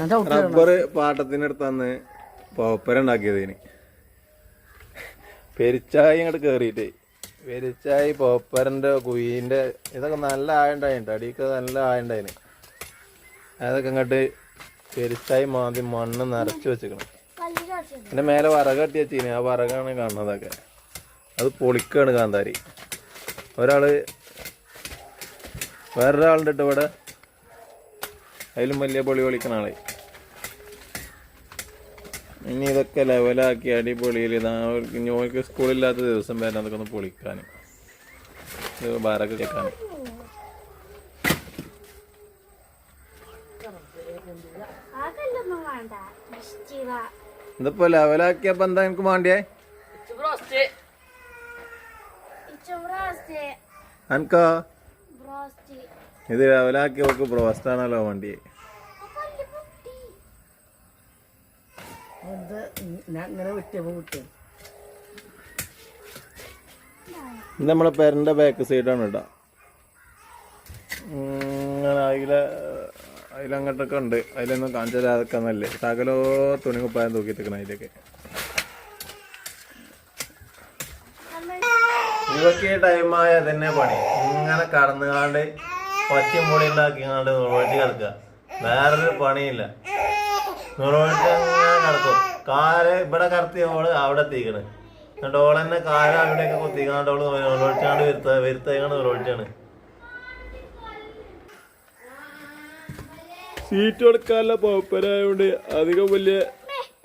Rubber പാട്ടത്തിനടുത്തന്ന് പോപ്പര ഉണ്ടാക്കിയതിന് പെരിച്ചായി ഇങ്ങോട്ട് കയറിയിട്ട് പെരിച്ചായി പോപ്പരന്റെ കുയിന്റെ ഇതൊക്കെ നല്ല ആയുണ്ടായിട്ടുണ്ട് അടിയൊക്കെ നല്ല ആയുണ്ടായിന്. അതൊക്കെ ഇങ്ങോട്ട് പെരിച്ചായി മാതി മണ്ണ് നിറച്ച് വെച്ചിക്കണം. പിന്നെ മേലെ വറക് കട്ടി വെച്ചിന്. ആ വറകാണ് കാണുന്നതൊക്കെ. അത് പൊളിക്കാണ് കാന്താരി. ഒരാൾ വേറൊരാളുണ്ട് ഇവിടെ അതിലും വലിയ പൊളി പൊളിക്കണ ആളെ. ഇനി ഇതൊക്കെ ലെവലാക്കി അടിപൊളിയിൽ ഞോക്ക് സ്കൂളില്ലാത്ത ദിവസം വരെ അതൊക്കെ ഒന്ന് പൊളിക്കാൻ ബാറൊക്കെ കേൾക്കാൻ ഇതിപ്പോ ലെവലാക്കിയപ്പോ എന്താ എനിക്ക് വേണ്ടിയേ എനിക്കോ അനക്കോ? ഇത് രാവിലാക്കി നോക്ക് ബ്രോസ്റ്റാണല്ലോ വണ്ടി. ഇത് നമ്മളെ പെരന്റെ ബാക്ക് സൈഡാണ് കേട്ടോ ഇങ്ങനെ അതിലെ അതിലങ്ങോട്ടൊക്കെ ഉണ്ട്. അതിലൊന്നും കാണിച്ചാൽ അതൊക്കെ നല്ലേ സകലോ തുണി കുപ്പായം തൂക്കിത്തിക്കണം അതിലൊക്കെ ഇതൊക്കെ ടൈമായ തന്നെ പണി. ഇങ്ങനെ കടന്നുകാണ്ട് പച്ചയും പൊടി ഉണ്ടാക്കിങ്ങാണ്ട് നുറവട്ടി കിടക്കുക. വേറൊരു പണിയില്ല. നുറവഴിച്ച് അങ്ങനെ കിടക്കും. കാൽ ഇവിടെ കടത്തി ഓൾ അവിടെ എത്തിക്കണ്. എന്നിട്ട് ഓൾ തന്നെ കാൽ അവിടെയൊക്കെ കുത്തിക്കാണ്ട് ഓൾ നുറവഴിച്ചാണ്ട് വരുത്ത വരുത്തേക്കാണ് നുറവഴിച്ചാണ് സീറ്റ് കൊടുക്കാനുള്ള പോപ്പരായോണ്ട് അധികം വലിയ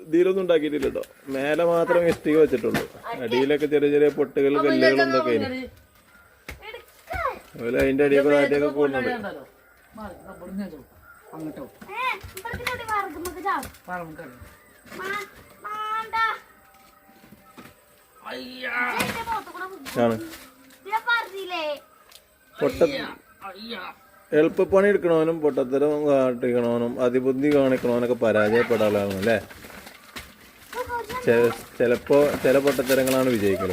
ഇതിലൊന്നും ഉണ്ടാക്കിയിട്ടില്ല കേട്ടോ മേലെ മാത്രം ഇഷ്ടിക വെച്ചിട്ടുള്ളൂ. അടിയിലൊക്കെ ചെറിയ ചെറിയ പൊട്ടുകൾ കല്ലുകളും എന്തൊക്കെ കൂടെ പറഞ്ഞില്ലേ? പൊട്ട എളുപ്പപ്പണി എടുക്കണവനും പൊട്ടത്തരം കാട്ടിക്കണവനും അതിബുദ്ധി കാണിക്കണവനൊക്കെ പരാജയപ്പെടാനാണ് അല്ലേ ചെ- ചിലപ്പോ ചില പൊട്ടത്തരങ്ങളാണ് വിജയിക്കൽ.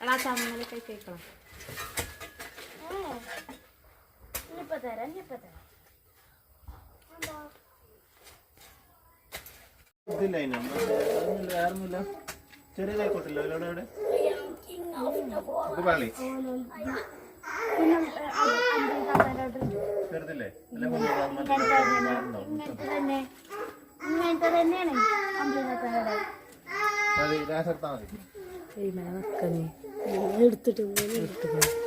എടാ ചമ്മൽ കൈ കേൾക്കണം ഇനിയിപ്പോ തരാം ഇനിയിപ്പോ തരാം? ഇതില്ല വേറൊന്നുമില്ല ചെറിയതായിക്കോട്ടില്ല അവിടെ അവിടെ പള്ളി ചെറുതില്ലേ ഇങ്ങനത്തെ തന്നെ. ഇങ്ങനത്തെ തന്നെ. ഇങ്ങനത്തെ തന്നെയാണ് എടുത്തിട്ട് എടുത്തിട്ട്